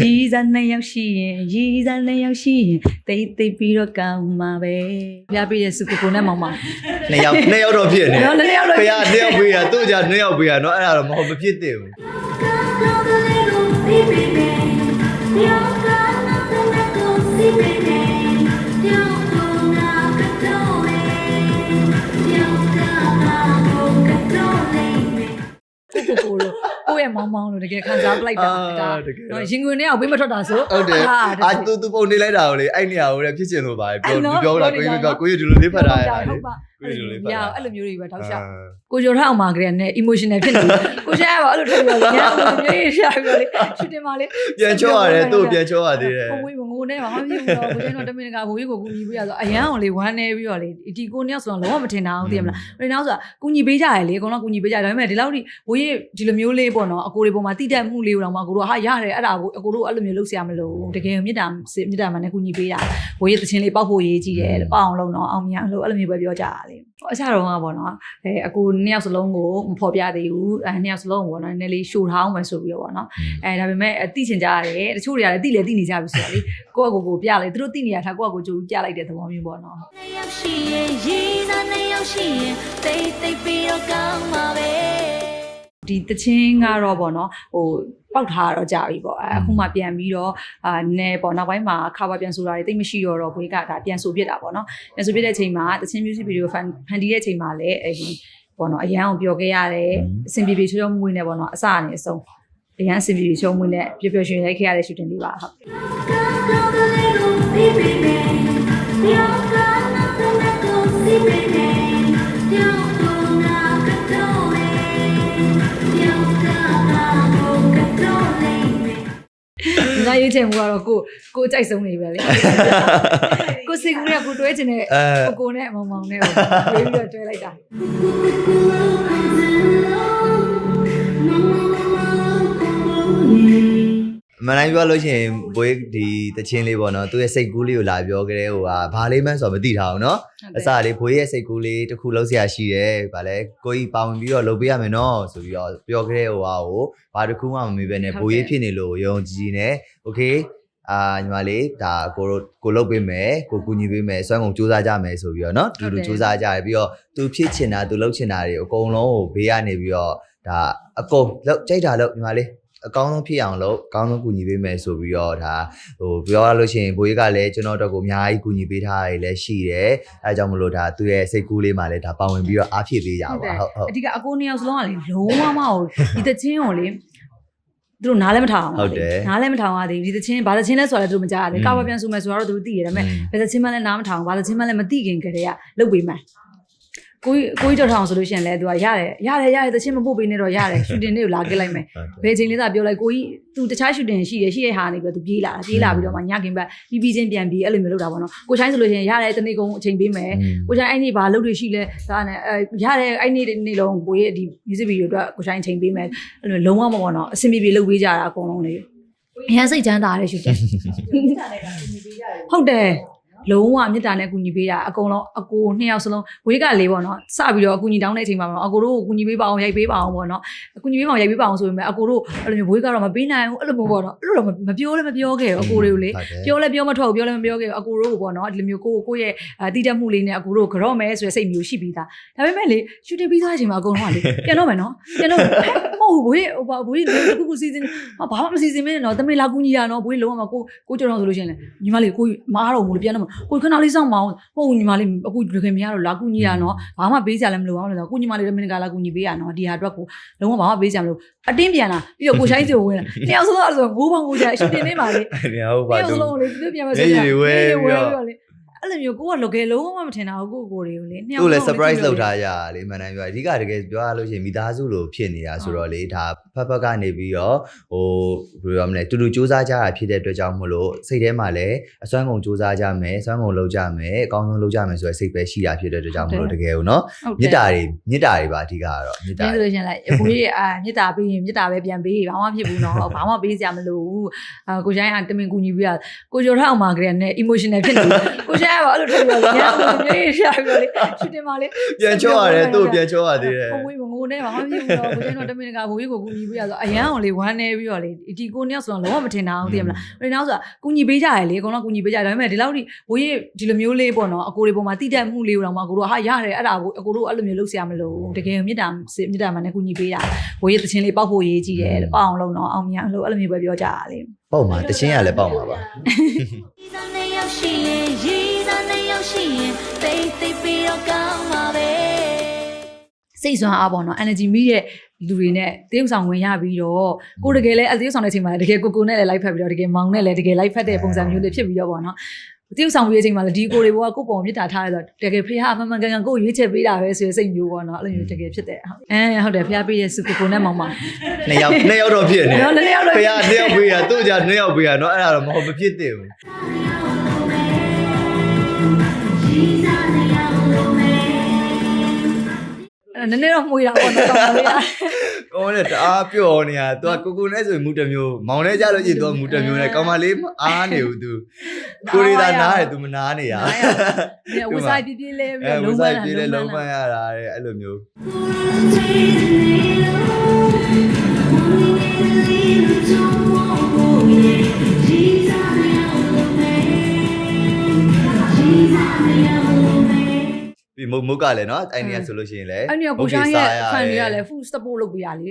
ရီစားနှစ်ယောက်ရှိရင်ရီစားနှစ်ယောက်ရှိရင်တိတ်တိတ်ပြီးတော့ကောင်းမှာပဲပြပြတဲ့စုကိုကိုနဲ့မောင်မောင်နှစ်ယောက်နှစ်ယောက်တော့ဖြစ်နေနော်နှစ်ယောက်တော့ဖေကနှစ်ယောက်ပေးရသူ့ကြနှစ်ယောက်ပေးရနော်အဲ့ဒါတော့မဟုတ်မဖြစ်သေးဘူးကို မောင်မောင်လို့တကယ်ခံစားပလိုက်တာဒါတကယ်တော့ရင်ခွင်နဲ့အောင်ပေးမထွက်တာဆိုဟုတ်တယ်အာအာသူသူပုံနေလိုက်တာကိုလေအဲ့နေရာကိုလည်းဖြစ်ချင်လို့ပါပဲပြောအဲ့နော်ပြောတာပြောကိုနေကြီးကြကကိုကြီးဒီလိုလေးဖတ်တာရဟုတ်ပါ ကိုကြီးဒီလိုလေးဖတ်ရတာအောင်အဲ့လိုမျိုးတွေပဲတောက်လျှောက်အာကိုကျော်ထအောင်မှာကလေးနဲ့ emotional ဖြစ်နေတယ်ကိုရှာကပါအဲ့လိုထွက်ပြီးတော့ညောင်မျိုးရှာပြီးတော့လေရှူတင်ပါလေပြန်ချောရတယ်သူ့ကိုပြန်ချောရသေးတယ်ကိုဝေးငိုနဲ့ဘာမှမဖြစ်ဘူးတော့ကိုကျင်းတော့တမင်ကဘိုးကြီးကိုကူညီပေးရဆိုအရန်အောင်လေဝမ်းနေပြီးတော့လေဒီကိုနှစ်ယောက်ဆိုတော့လုံးဝမထင်တာအောင်သိရမလားဘယ်နောက်ဆိုတာကူညီပေးကြရလေအကုန်လုံးကူညီပေးကြတယ်ဒါပေမဲ့ဒီလောက်ဒီဘိုးကြီးဒီလိုမျိုးလေးပေါ့နော်အကိုတွေပေါ်မှာတိတက်မှုလေးတော့မှအကိုတို့ဟာရတယ်အဲ့ဒါကိုအကိုတို့အဲ့လိုမျိုးလုပ်ဆရာမလို့တကယ်မြစ်တာမြစ်တာမှလည်းကူညီပေးတာဘိုးကြီးတချင်းလေးပောက်ဖို့ရေးကြည့်တယ်ပောက်အောင်လုပ်တော့အောင်မြအောင်လို့အဲ့လိုမျိုးပဲပြောကြတာလေအစားတော့ကပေါ့နော်အဲအကိုနှစ်ယောက်စလုံးကိုမဖော်ပြသေးဘူးအဲနှစ်ယောက်စလုံးကိုပေါ့နော်နည်းနည်းလေးရှို့ထားအောင်မယ်ဆိုပြီးတော့ပေါ့နော်အဲဒါပေမဲ့အသိချင်ကြရတယ်တချို့တွေကလည်းသိလေသိနေကြပြီဆိုတော့လေကိုယ့်အကိုကိုပြလိုက်သူတို့သိနေရတာကိုယ့်အကိုကြိုပြလိုက်တဲ့သဘောမျိုးပေါ့နော်နှစ်ယောက်ရှိရင်ရီစားနှစ်ယောက်ရှိရင်တိတ်တိတ်ပြီးတော့ကောင်းမှာပဲ ဒီတချင်းကတော့ပေါ့နော်ဟိုပောက်ထားတော့ကြာပြီပေါ့အဲအခုမှပြန်ပြီးတော့အာနဲပေါ့နောက်ပိုင်းမှာခါပါပြန်ဆိုတာတွေတိတ်မရှိတော့တော့ဘွေးကဒါပြန်ဆိုပြစ်တာပေါ့နော်ပြန်ဆိုပြစ်တဲ့အချိန်မှာတချင်း music video ဖန်ဖန်တီးတဲ့အချိန်မှာလည်းအဲဒီပေါ့နော်အရန်အောင်ပြောခဲ့ရတယ်အဆင်ပြေပြေချောချောမွေးနေပေါ့နော်အစအနေအဆုံးအရန်အဆင်ပြေပြေချောမွေးနေပျော်ပျော်ရွှင်ရွှင်ရိုက်ခဲ့ရတဲ့ shooting လေးပါဟုတ်ဒီ ကရေးချင်မှုကတော့ကိုကိုကြိုက်ဆုံးနေပဲလေကိုစိတ်ကူးနဲ့ကိုတွဲချင်တဲ့အဲကိုကိုနဲ့မောင်မောင်နဲ့ကိုတွဲပြီးတော့တွဲလိုက်တာ မန်တိုင်းပြောလို့ရှိရင်ဘွေးဒီတချင်းလေးပေါ့နော်သူရဲ့စိတ်ကူးလေးကိုလာပြောကြတဲ့ဟိုဟာဘာလေးမှန်းဆိုတော့မသိထားဘူးနော်အစလေးဘွေးရဲ့စိတ်ကူးလေးတစ်ခုလုံးဆရာရှိတယ်ဗာလဲကိုကြီးပါဝင်ပြီးတော့လုပ်ပေးရမယ်နော်ဆိုပြီးတော့ပြောကြတဲ့ဟိုဟာကိုဘာတစ်ခုမှမမေ့ပဲနဲ့ဘွေးရေးဖြစ်နေလို့ယုံကြည်နေโอเคအာညီမလေးဒါကိုတို့ကိုလုပ်ပေးမယ်ကိုကူညီပေးမယ်စွမ်းကုန်စူးစမ်းကြမယ်ဆိုပြီးတော့เนาะတူတူစူးစမ်းကြရပြီးတော့သူဖြစ်ချင်တာသူလုပ်ချင်တာတွေအကုန်လုံးကိုဘေးကနေပြီးတော့ဒါအကုန်လောက်ကြိုက်တာလို့ညီမလေး အကောင်းဆုံးဖြစ်အောင်လို့အကောင်းဆုံးကူညီပေးမယ်ဆိုပြီးတော့ဒါဟိုပြောရလို့ရှိရင်ဘိုးကြီးကလည်းကျွန်တော်တို့ကိုအများကြီးကူညီပေးထားရတယ်လည်းရှိတယ်အဲဒါကြောင့်မလို့ဒါသူရဲ့စိတ်ကူးလေးမှာလည်းဒါပါဝင်ပြီးတော့အားဖြည့်ပေးကြပါဟုတ်ဟုတ်အဓိကအကိုနှစ်ယောက်စလုံးကလေလုံးဝမဟုတ်ဒီတချင်းကိုလေသူတို့နားလည်းမထောင်အောင်နားလည်းမထောင်ရသေးဘူးဒီတချင်းဘာတချင်းလဲဆိုတော့လည်းသူတို့မကြားရဘူးကာဝပြန်ဆိုမယ်ဆိုတော့သူတို့သိရတယ်ဒါပေမဲ့ဘယ်တချင်းမှလည်းနားမထောင်ဘာတချင်းမှလည်းမသိခင်ကတည်းကလုတ်ပေးမယ် ကိုကိုကြီးတော်ထောင်ဆိုလို့ရှိရင်လည်းသူကရတယ်ရတယ်ရတယ်တချင်းမပို့ပေးနေတော့ရတယ်ရှူတင်လေးကိုလာခဲ့လိုက်မယ်ဘယ်ချိန်လေးသာပြောလိုက်ကိုကြီးသူတခြားရှူတင်ရှိတယ်ရှိတဲ့ဟာနေပြီးသူပြေးလာပြေးလာပြီးတော့မှညခင်ဘက်ပြီးပြီးချင်းပြန်ပြီးအဲ့လိုမျိုးလုပ်တာပေါ့နော်ကိုချိုင်းဆိုလို့ရှိရင်ရတယ်တနေ့ကုန်အချိန်ပေးမယ်ကိုချိုင်းအဲ့ဒီဘာလုပ်တွေရှိလဲဒါနဲ့အဲရတဲ့အဲ့ဒီနေ့လုံးကိုရဲ့ဒီ music video အတွက်ကိုချိုင်းချိန်ပေးမယ်အဲ့လိုလုံးဝမပေါ့နော်အဆင်ပြေပြေလုပ်ပေးကြတာအကုန်လုံးလေအရင်စိတ်ချမ်းသာရတယ်ရှူတယ်ဟုတ်တယ် လုံးဝမေတ္တာနဲ့အကူညီပေးတာအကုန်လုံးအကိုနှစ်ယောက်စလုံးဝေးကလေးပေါ့နော်စပြီးတော့အကူညီတောင်းတဲ့အချိန်မှာပေါ့နော်အကိုတို့ကိုအကူညီပေးပါအောင်ရိုက်ပေးပါအောင်ပေါ့နော်အကူညီပေးပါအောင်ရိုက်ပေးပါအောင်ဆိုပေမဲ့အကိုတို့အဲ့လိုမျိုးဝေးကတော့မပေးနိုင်ဘူးအဲ့လိုမျိုးပေါ့နော်အဲ့လိုတော့မပြောလည်းမပြောခဲ့ဘူးအကိုတွေကိုလေပြောလဲပြောမထွက်ဘူးပြောလဲမပြောခဲ့ဘူးအကိုတို့ကိုပေါ့နော်ဒီလိုမျိုးကိုကိုရဲ့အတီးတက်မှုလေးနဲ့အကိုတို့ကြော့မယ်ဆိုတဲ့စိတ်မျိုးရှိပြီးသားဒါပေမဲ့လေရှူတင်ပြီးသားတဲ့အချိန်မှာအကုန်လုံးကလေပြန်တော့မယ်နော်ပြန်တော့မဟုတ်ဘူးဘွေးဟိုပါဘွေးတခုခုစီစဉ်ဟာဘာမှမစီစဉ်မင်းနော်တမေလာကူညီရနော်ဘွေးလုံးဝမကိုကိုကြော်တော့ဆိုလို့ရှိရင်လေညီမလေးကိုမအားတော့ဘူးလေပြန်တော့ကိုခဏလေးစောင့်မအောင်ဟုတ်ညီမလေးအခုဒီခင်မရတော့လာကူညီရနော်ဘာမှပေးစရာလည်းမလိုအောင်လို့ကိုညီမလေးလည်းမင်းကလာကူညီပေးရနော်ဒီဟာအတွက်ကိုလုံးဝဘာမှပေးစရာမလိုအတင်းပြန်လာပြီးတော့ကိုရှိုင်းစီကိုဝင်လာနှစ်ယောက်စလုံးအဲ့ဆိုငိုးပေါင်းငိုးကြရှူတင်နေပါလေနေဟုတ်ပါတယောက်သူစလုံးလေသူပြန်မမျက်ရည်တွေဝဲပြီးတော့လေ အဲ့လိုမျိုးကိုကလောကယ်လုံးဝမထင်တာဘူးကိုကိုတွေကိုလေနှစ်ယောက်သူ့လည်းစလုံး surprise လုပ်ထားကြတာလေမန်တိုင်းပြောအဓိကတကယ်ပြောရလို့ရှိရင်မိသားစုလိုဖြစ်နေတာဆိုတော့လေဒါဖက်ဖက်ကနေပြီးတော့ဟိုဘယ်လိုရမလဲတူတူစူးစမ်းကြတာဖြစ်တဲ့အတွက်ကြောင့်မလို့စိတ်ထဲမှာလည်းအစွမ်းကုန်စူးစမ်းကြမယ်အစွမ်းကုန်လုပ်ကြမယ်အကောင်းဆုံးလုပ်ကြမယ်ဆိုတဲ့စိတ်ပဲရှိတာဖြစ်တဲ့အတွက်ကြောင့်မလို့တကယ်ကိုနော်ဟုတ်မေတ္တာတွေမေတ္တာတွေပါအဓိကကတော့မေတ္တာဒါဆိုတွေလို့ရှရင်လိုက်အကိုကြီးအာမေတ္တာပေးရင်မေတ္တာပဲပြန်ပေးဘာမှဖြစ်ဘူးနော်ဘာမှပေးစရာမလိုဘူးအာကိုချိုင်းအတမင်ကူညီပြီးတာကိုကျော်ထအောင်မှာကလေးနဲ့ emotional ဖြစ်နေတယ်ကိုချိုင်းပါအဲ့လိုထွက်ပြီးတော့ညမြေးရှာပြီးတော့လေရှူတင်ပါလေပြန်ချောရတယ်သူ့ကိုပြန်ချောရသေးတယ်ဘိုးဘိုးငိုနေမှာမဖြစ်ဘူးတော့ဘိုးကျွန်တော်တမင်ကဘိုးကြီးကိုကူညီပေးရဆိုအရန်အောင်လေဝမ်းနေပြီးတော့လေဒီကိုနှစ်ယောက်ဆိုတော့လုံးဝမထင်တာအောင်သိရမလားဘယ်နောက်ဆိုတာကူညီပေးကြရလေအကုန်လုံးကူညီပေးကြတယ်ဒါပေမဲ့ဒီလောက်ဒီဘိုးကြီးဒီလိုမျိုးလေးပေါ့နော်အကိုတွေပေါ်မှာတိတက်မှုလေးတော့မှအကိုတို့ဟာရတယ်အဲ့ဒါကိုအကိုတို့အဲ့လိုမျိုးလုပ်ဆရာမလို့တကယ်မြစ်တာမြစ်တာမှလည်းကူညီပေးတာဘိုးကြီးတချင်းလေးပောက်ဖို့ရေးကြည့်တယ်ပောက်အောင်လုပ်တော့အောင်မြင်လို့အဲ့လိုမျိုးပဲပြောကြတာလေ ပေါ့မှာတချင်းရလည်းပေါ့မှာပါရီစားနဲ့ရောက်ရှိရင်ရီစားနဲ့ရောက်ရှိရင်တိတ်တိတ်ပြီးတော့ကောင်းပါပဲစိတ်ဆွမ်းအားပေါ့နော် energy မိရဲ့လူတွေနဲ့တေးဥဆောင်ဝင်ရပြီးတော့ကိုတကယ်လဲအတေးဥဆောင်တဲ့အချိန်မှာတကယ်ကိုကိုနဲ့လည်း live ဖက်ပြီးတော့တကယ်မောင်နဲ့လည်းတကယ် live ဖက်တဲ့ပုံစံမျိုးလေးဖြစ်ပြီးတော့ပေါ့နော် တေးဥဆောင်ပြီးတဲ့အချိန်မှာလည်းဒီကိုတွေဘောကကိုပုံမြစ်တာထားရတော့တကယ်ဖေဟာအမှန်မှန်ကန်ကန်ကိုရွေးချယ်ပေးတာပဲဆိုရင်စိတ်မျိုးပေါ့နော်အဲ့လိုမျိုးတကယ်ဖြစ်တဲ့ဟုတ်အဲဟုတ်တယ်ဖေဟာပေးရဲ့စုကိုကိုနဲ့မောင်မောင်နှစ်ယောက်နှစ်ယောက်တော့ဖြစ်နေနော်နှစ်ယောက်တော့ဖေကနှစ်ယောက်ပေးရသူ့ကြနှစ်ယောက်ပေးရနော်အဲ့ဒါတော့မဟုတ်မဖြစ်သေးဘူး အဲ့နည်းနည်းတော့မှုရပါတော့ကောင်းပါလေ ကောင်းတယ်တအားပျော်နေတာ तू ကကိုကိုနဲ့ဆိုရင်မူတစ်မျိုးမောင်နဲ့ကြလို့ရှိရင် तू ကမူတစ်မျိုးနဲ့ကောင်းမလေးမအားနေဘူး तू ကိုရီသာနားတယ် तू မနားနေရ နားရဒီဝဆိုင်ပြပြလေးပြီး အဲ တော့ ဝ လုံးဝ ဆိုင်ပြေးလဲလုံးပန်းရတာတဲ့အဲ့လိုမျိုး ကလည်းနော်အဲ့နေရဆိုလို့ရှိရင်လည်းအဲ့ဒီကကိုရှိုင်းရဲ့ fan တွေကလည်း full support လုပ်ပေးရလေ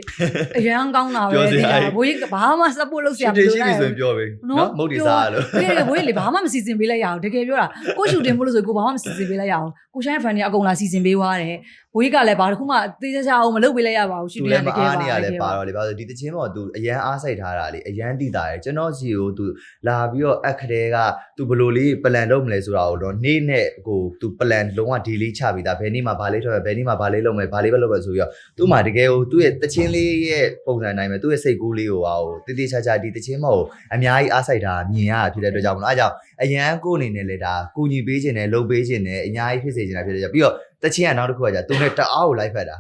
အရန်ကောင်းတာပဲဒီကဘိုးကြီးဘာမှ support လုပ်စရှူရာမတင်လိုရှိလိုက်ပြီဆိုရင်ပြောပြီနော်မုတ်ဒီစားရလို့တကယ်ဘိုးကြီးလေဘာမှမစီစဉ်ပေးလိုက်ရအောင်တကယ်ပြောတာကိုရှူတင်ဖို့လို့ဆိုကိုဘာမှမစီစဉ်ပေးလိုက်ရအောင်ကိုရှိုင်း fan တွေအကုန်လာစီစဉ်ပေးသွားတယ် ဘိုးကြီးကလည်းဘာတစ်ခုမှသေချာချာအောင်မလုပ်ပေးလိုက်ရပါဘူးရှူ သူ တင် လည်း တ မ ကယ် အား ပါ နေရလဲပါတော့လေဘာလို့ဒီတချင်းပေါ် तू အရန်အားစိုက်ထားတာလေအရန်တိတာရယ်ကျွန်တော်စီကို तू လာပြီးတော့အခတဲ့က तू ဘယ်လိုလေး plan လုပ်မလဲဆိုတာကိုတော့နေ့နဲ့ကို तू plan လုံးဝ daily ချပြီးသားဘယ်နေ့မှာဘာလေးထွက်မယ်ဘယ်နေ့မှာဘာလေးလုပ်မယ်ဘာလေးပဲလုပ်မယ်ဆိုပြီးတော့သူ့မှာတကယ်ကိုသူ့ရဲ့တချင်းလေးရဲ့ပုံစံတိုင်းပဲသူ့ရဲ့စိတ်ကူးလေးကိုဟာကိုတည်တည်ချာချာဒီတချင်းမောကိုအများကြီးအားစိုက်တာမြင်ရတာဖြစ်တဲ့အတွက်ကြောင့်မလို့အဲကြောင့် အရန်ကိုအနေနဲ့လေဒါကူညီပေးခြင်းနဲ့လုပ်ပေးခြင်းနဲ့အများကြီးဖြစ်စေခြင်းတာဖြစ်တဲ့ကြောင့်ပြီးတော့တချင်းကနောက်တစ်ခုကကြာသူနဲ့တအားကိုလိုက်ဖက်တာ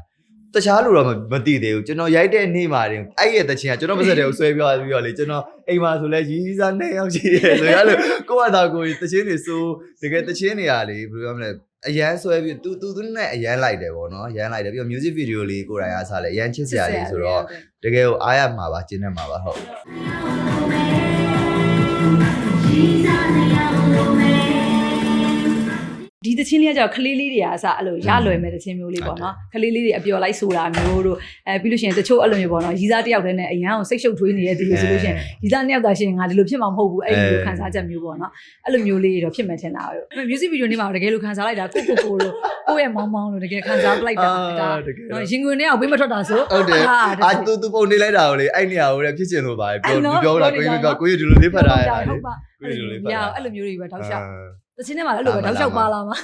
တခြားလူတော့မသိသေးဘူးကျွန်တော်ရိုက်တဲ့နေ့မှာတင်အဲ့ရဲ့တချင်ကကျွန်တော်ပါစက်တွေကိုဆွဲပြောပြီးတော့လေကျွန်တော်အိမ်မှာဆိုလဲရီးစားနဲ့ရောက်ရှိတယ်ဆိုရလို့ကိုယ့်အသာကိုယ်တချင်းတွေစိုးတကယ်တချင်းတွေကလေဘယ်လိုပြောမလဲအရန်ဆွဲပြီးသူသူသူနဲ့အရန်လိုက်တယ်ပေါ့နော်အရန်လိုက်တယ်ပြီးတော့ music video လေးကိုယ်တိုင်အားစားလဲအရန်ချစ်စရာလေးဆိုတော့တကယ်ကိုအားရမှာပါကျင်းနေမှာပါဟုတ် Jesus, I love you, man. ဒီသချင်းလေးကကြောင့်ခလေးလေးတွေကအစအဲ့လိုရလွယ်မဲ့သချင်းမျိုးလေးပေါ့နော်ခလေးလေးတွေအပျော်လိုက်ဆိုတာမျိုးတို့အဲပြီးလို့ရှိရင်တချို့အဲ့လိုမျိုးပေါ့နော်ရီစားတယောက်တည်းနဲ့အရန်ကိုစိတ်ရှုပ်ထွေးနေတဲ့ဒီလိုဆိုလို့ရှိရင်ရီစားနှစ်ယောက်သာရှိရင်ငါဒီလိုဖြစ်မှာမဟုတ်ဘူးအဲ့ဒီလိုခံစားချက်မျိုးပေါ့နော်အဲ့လိုမျိုးလေးတွေတော့ဖြစ်မှထင်တာပဲ music video နေ့မှာတကယ်လို့ခံစားလိုက်တာကိုကိုကိုလို့ကိုယ့်ရဲ့မောင်းမောင်းလို့တကယ်ခံစားလိုက်တာဒါနော်ရင်ခွင်ထဲကဝိမထွက်တာဆိုဟုတ်တယ်အာသူသူပုံနေလိုက်တာကိုလေအဲ့နေရာကိုလည်းဖြစ်ချင်လို့ပါပြောပြောတာကိုကြီးပြောကိုကြီးဒီလိုလေးဖတ်တာရတယ်ဟုတ်ပါကိုကြီးဒီလိုလေးဖတ်ရတာအဲ့လိုမျိုးတွေပဲတောက်လျှောက် တချင်းထဲမှာလည်းအဲ့လိုပဲတောက်လျှောက်ပါလာမှာ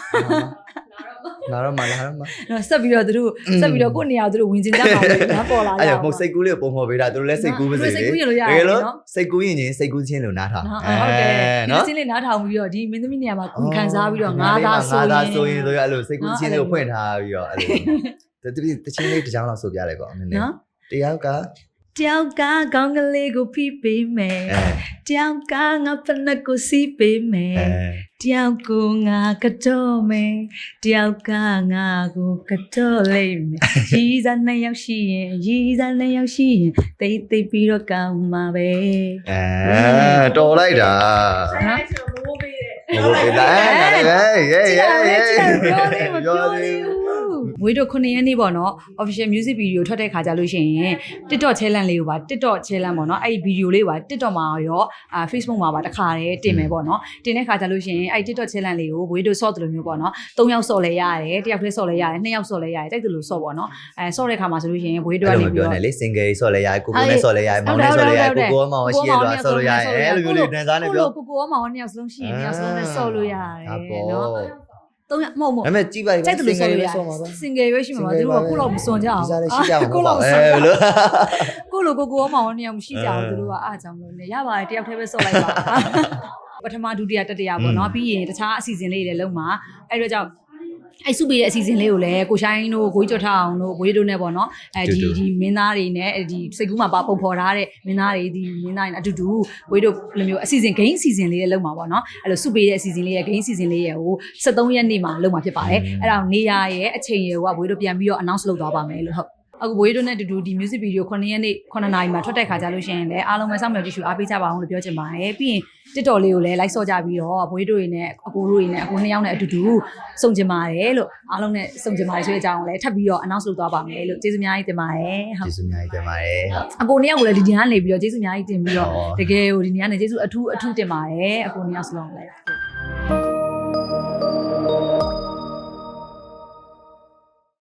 လာတော့မလာတော့မနော်ဆက်ပြီးတော့သူတို့ဆက်ပြီးတော့ကိုယ့်နေရာသူတို့ဝင်ကျင်ကြပါလို့နားပေါ်လာကြအဲ့ပါဒါမဟုတ်စိတ်ကူးလေးကိုပုံဖော်ပေးတာသူတို့လည်းစိတ်ကူးပါစေစိတ်ကူးရင်လို့ရတတကယ်ယ်လို့နော်စိတ်ကူးရင်ချင်းစိတ်ကူးချင်းလို့နားထောင်နော်ဟုတ်တယ်ဒီနော်ချင်းလေးနားထောင်ပြီးတော့ဒီမင်းသမီးနေရာမှာကွန်ခံစားပြီးတော့ငါးငါးသားဆိုသားရင်ဆိုရင်ဆိုရအဲ့လိုစိတ်ကူးချင်းလေးကိုနော်ဖွင့်ထားပြီးတော့အဲ့လိုတတိတချင်းလေးတစ်ကြောင်းလောက်ဆိုပြလိုက်ပါဦးနည်းနည်းနော်တယောက်က တယောက်ကကောင်းကလေးကိုဖိပေးမယ်အဲတယောက်ကငါဖနက်ကိုစီးပေးမယ်အဲတယောက်ကိုငါကတော့မယ်တယောက်ကငါကိုကတော့လိုက်မယ်ရီးစားနှစ်ယောက်ရှိရင်ရီးစားနှစ်ယောက်ရှိရင်တိတ်တိတ်ပြီးတော့ကောင်းမှာပဲအဲတော်လိုက်တာနော်ဘိုးပေးလာအဲဟေးဟေးကြည့်ရဟေးမယ်ကြည့်ရ မယ်ပြောသေးမပြောပြောသေးသေးဘူးဝေးတော့9ရက်နေ့ပေါ့နော် official music video ထွက်တဲ့ခါကြလို့ရှိရင် TikTok challenge လေးကိုပါ TikTok challenge ပေါ့နော်အဲ့ဒီ video လေးပါ TikTok မှာရောအာ Facebook မှာပါတစ်ခါတည်းတင်မယ်ပေါ့နော်တင်တဲ့ခါကြလို့ရှိရင်အဲ့ဒီ TikTok challenge လေးကိုဝေးတို့ sort တယ်လို့မျိုးပေါ့နော်၃ယောက် sort လဲရတယ်တစ်ယောက်တည်း sort လဲရတယ်နှစ်ယောက် sort လဲရတယ်တိုက်တယ်လို့ sort ပေါ့နော်အဲ sort တဲ့ခါမှာဆိုလို့ရှိရင်ဝေးတို့အဲ့ကနေလိုမပြီးပြောတော့နဲ့လေ single ဆော့လဲရတယ်ကိုကိုနဲ့ဆော့လဲရတယ်မောင်နဲ့ဆော့လဲရတယ်ကိုကိုမောင်ရှိရတော့ဆော့လို့ရတယ်အဲ့လိုမျိုးလေးတန်းစားနေပြောကိုကိုကမောင်နှစ်ယောက်စလုံးရှိရင်နှစ်ယောက်စလုံးနဲ့ sort လို့ရတယ်ဒါပေါ့နော် သုံးယောက်မဟုတ်မဟုတ်ဒါပေမဲ့ကြည့်ပါကြိုက်တယ်လို့ဆိုလို့ရဆော့မှာပါစင်ငယ်ရွေးရှိမှာပါသူတို့ကကိုယ့်လောက်မစွန်ကြအောင်ဒီစားလေးရှိကြမှာကိုပေါ့ယ့်ပါလောက်အဲဘလို့ကိုယ့်လိုကိုကိုရောမောင်ရောနှစ်ယောက်မရှိကြအောင်သူတို့ကအားကြောင့်လို့ねရပါတယ်တယောက်တည်းပဲစော့လိုက်ပါပထမဒုတိယတတိယပေါ့နော်ပြီးရင်တခြားအစီအစဉ်လေးတွေလုံးမှာအဲ့တော့ကြောင့် အဲ့စုပေးတဲ့အစီအစဉ်လေးကိုလည်းကိုရှိုင်းတို့ကိုကြီးကျော်ထအောင်တို့ဘွေးတို့နဲ့ပေါ့နော်အဲဒီတူတူဒီမင်းသားတွေနဲ့ဒီစိတ်ကူးမှာပါပုံဖော်ထားတဲ့မင်းသားတွေဒီမင်းသားတွေနဲ့အတူတူဘွေးတို့လိုမျိုးအစီအစဉ် game အစီအစဉ်လေးလည်းလုပ်မှာပေါ့နော်အဲ့လိုစုပေးတဲ့အစီအစဉ်လေးရဲ့ game အစီအစဉ်လေးရဲ့ဟို73ရက်နေ့မှာလုပ်မှာဖြစ်ပါတယ်အဲ့ဒါကိုနေရာရဲ့အချိန်ရဲ့ဟိုကဘွေးတို့ပြန်ပြီးတော့ announce လုပ်သွားပါမယ်လို့ဟုတ် အခုဘွေးတို့နဲ့အတူတူဒီ music video 9ရက်နေ့9နာရီမှာထွက်တဲ့ခါကြလို့ရှိရင်လည်းအားလုံးပဲစောင့်မျှော်ကြည့်ရှုအားပေးကြပါအောင်လို့ပြောချင်ပါတယ်ပြီးရင် TikTok လေးကိုလည်း like ဆော့ကြပြီးတော့ဘွေးတို့တွေနဲ့အကိုတို့တွေနဲ့အကိုနှစ်ယောက်နဲ့အတူတူစုံကျင်ပါတယ်လို့အားလုံးနဲ့စုံကျင်ပါတယ်ဆိုတဲ့အကြောင်းကိုလည်းထပ်ပြီးတော့ announce လုပ်သွားပါမယ်လို့ကျေးဇူးအများကြီးတင်ပါတယ်ဟုတ်ကျေးဇူးအများကြီးတင်ပါတယ်ဟုတ်အကိုနှစ်ယောက်ကိုလည်းဒီညကနေပြီးတော့ကျေးဇူးအများကြီးတင်ပြီးတော့ဟုတ်တကယ်ကိုဒီညနေကျေးဇူးအထူးအထူးတင်ပါတယ်အကိုနှစ်ယောက်စလုံးလည်း